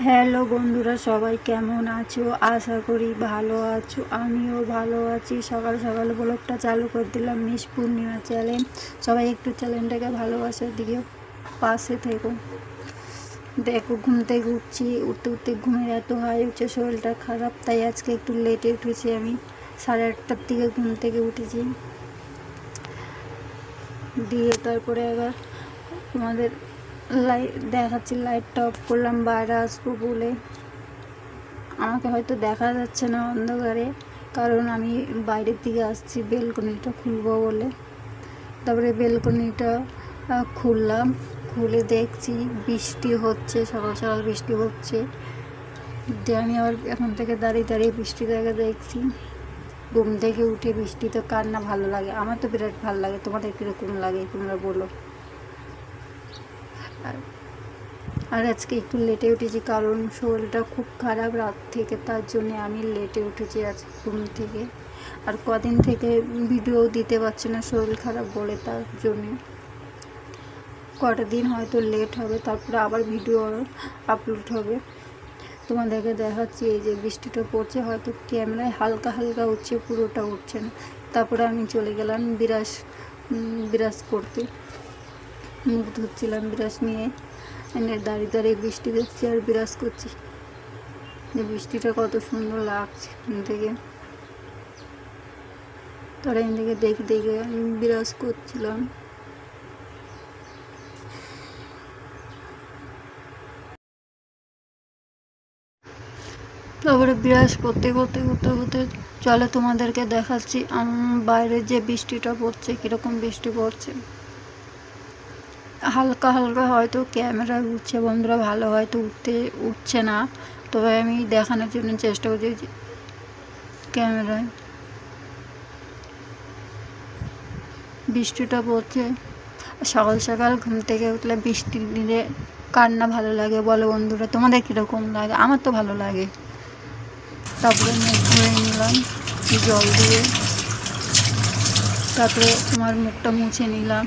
Hello বন্ধুরা, সবাই কেমন আছো? আশা করি ভালো আছো। আমিও ভালো আছি। সকাল সকাল ব্লগটা চালু করে দিলাম মিস পূর্ণিমা চ্যানেল সবাই একটু চ্যানেলটাকে ভালোবাসার দিকে পাশে থেকো। দেখো, ঘুম থেকে উঠতে উঠতে ঘুমের এত হাই উঠছে শরীরটা খারাপ, তাই আজকে একটু লেটে উঠেছি আমি। সাড়ে আটটার দিকে ঘুম থেকে উঠেছি। দিয়ে তারপরে আবার তোমাদের লাইট দেখাচ্ছি লাইটটা অফ করলাম, বাইরে আসব বলে। আমাকে হয়তো দেখা যাচ্ছে না অন্ধকারে, কারণ আমি বাইরের দিকে আসছি বেলকনিটা খুলবো বলে। তারপরে বেলকনিটা খুললাম, খুলে দেখছি, বৃষ্টি হচ্ছে, সকাল সকাল বৃষ্টি হচ্ছে। দিয়ে আমি আবার এখন থেকে দাঁড়িয়ে দাঁড়িয়ে বৃষ্টি বৃষ্টিটাকে দেখছি। ঘুম থেকে উঠে বৃষ্টি তো কার না ভালো লাগে? আমার তো বিরাট ভালো লাগে। তোমাদের কীরকম লাগে? তোমরা বলো। আর আর আজকে একটু লেটে উঠেছি কারণ শরীরটা খুব খারাপ রাত থেকে, তার জন্য আমি লেটে উঠেছি আজ ঘুম থেকে। আর কদিন থেকে ভিডিও দিতে পারছি না শরীর খারাপ বলে তার জন্য। কটা দিন হয়তো লেট হবে, তারপরে আবার ভিডিও আপলোড হবে। তোমাদেরকে দেখাচ্ছি, এই যে বৃষ্টিটা পড়ছে, হয়তো ক্যামেরায় হালকা হালকা উঠছে, পুরোটা উঠছে না। তারপরে আমি চলে গেলাম বিরাস বিরাস করতে। মুখ ধুচ্ছিলাম বিরাস নিয়ে। এনে দাঁড়িয়ে দাঁড়িয়ে বৃষ্টি দেখছি আর বিরাজ করছি। যে বৃষ্টিটা কত সুন্দর লাগছে এখান থেকে তারা এখান থেকে দেখে দেখে বিরাজ করছিলাম। তারপরে বিরাজ করতে করতে করতে করতে চলে তোমাদেরকে দেখাচ্ছি বাইরে যে বৃষ্টিটা পড়ছে, কীরকম বৃষ্টি পড়ছে। হালকা হালকা হয়তো ক্যামেরায় উঠছে, বন্ধুরা ভালো হয়তো উঠতে, উঠছে না। তবে আমি দেখানোর জন্য চেষ্টা করছি ক্যামেরায় বৃষ্টিটা পড়ছে। সকাল সকাল ঘুম থেকে উঠলে বৃষ্টি দিলে কার না ভালো লাগে বলো বন্ধুরা, তোমাদের কীরকম লাগে? আমার তো ভালো লাগে। তারপরে মুখ ধুয়ে নিলাম, জল দিয়ে। তারপরে তোমার মুখটা মুছে নিলাম।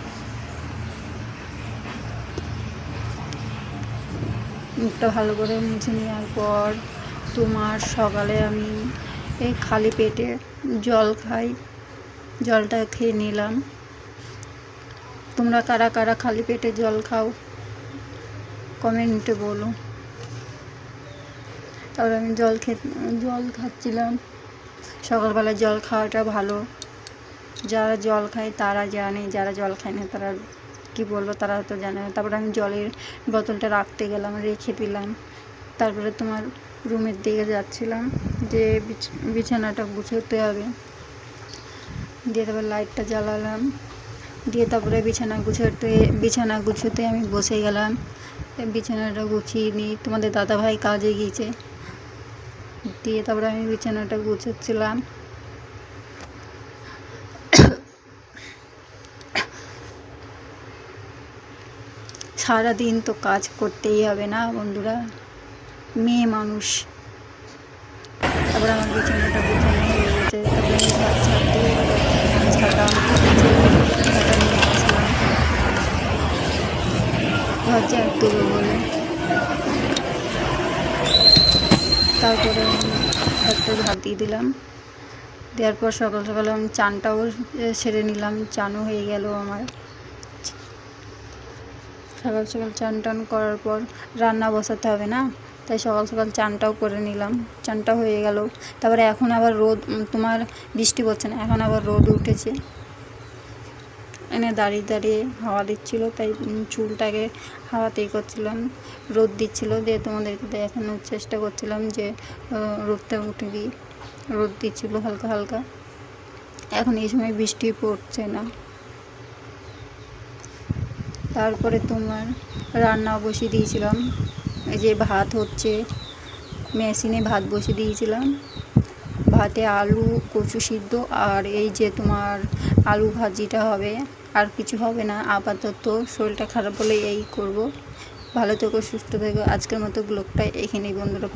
মুখটা ভালো করে মুছে নেওয়ার পর তোমার সকালে আমি এই খালি পেটে জল খাই, জলটা খেয়ে নিলাম। তোমরা কারা কারা খালি পেটে জল খাও, কমেন্টে বলো। তারপরে আমি জল খে জল খাচ্ছিলাম। সকালবেলা জল খাওয়াটা ভালো। যারা জল খায় তারা জানে, যারা জল খায় না তারা কি বলব, তারা তো জানে না। তারপরে আমি জলের বোতলটা রাখতে গেলাম, রেখে দিলাম। তারপরে তোমার রুমের দিকে যাচ্ছিলাম, যে বিছ- বিছানাটা গুছোতে হবে। দিয়ে তারপর লাইটটা জ্বালালাম। দিয়ে তারপরে বিছানা গুছোতে বিছানা গুছোতে আমি বসে গেলাম। বিছানাটা গুছিয়ে নিই তোমাদের দাদাভাই কাজে গিয়েছে। দিয়ে তারপরে আমি বিছানাটা গুছোচ্ছিলাম। সারাদিন তো কাজ করতেই হবে না বন্ধুরা। মেয়ে মানুষ। তারপরে আমার বিছানাটা গুছানো হয়ে গেছে। তারপরে আমি ঝাড় দেবো তারপরে ঝাড় দিয়ে দিলাম। দেওয়ার পর সকাল সকাল আমি চানটাও সেরে নিলাম। চানও হয়ে গেল আমার। সকাল সকাল চান টান করার পর রান্না বসাতে হবে না? তাই সকাল সকাল চানটাও করে নিলাম। চানটা হয়ে গেল। তারপরে এখন আবার রোদ তোমার বৃষ্টি পড়ছে না, এখন আবার রোদ উঠেছে। এনে দাঁড়িয়ে দাঁড়িয়ে হাওয়া দিচ্ছিল, তাই চুলটাকে হাওয়াতেই করছিলাম, রোদ দিচ্ছিল, দিয়ে তোমাদেরকে দেখানোর চেষ্টা করছিলাম যে রোদটা উঠে দিই রোদ দিচ্ছিল হালকা হালকা। এখন এই সময় বৃষ্টি পড়ছে না। তারপরে তোমার রান্না বসিয়ে দিয়েছিলাম। এই যে ভাত হচ্ছে, মেশিনে ভাত বসিয়ে দিয়েছিলাম। ভাতে আলু, কচু সিদ্ধ আর এই যে তোমার আলু ভাজিটা হবে। আর কিছু হবে না, আপাতত শরীরটা খারাপ হলে এই করব। ভালো থেকো, সুস্থ থেকো। আজকের মতো ব্লগটা এখানেই বন্ধুরা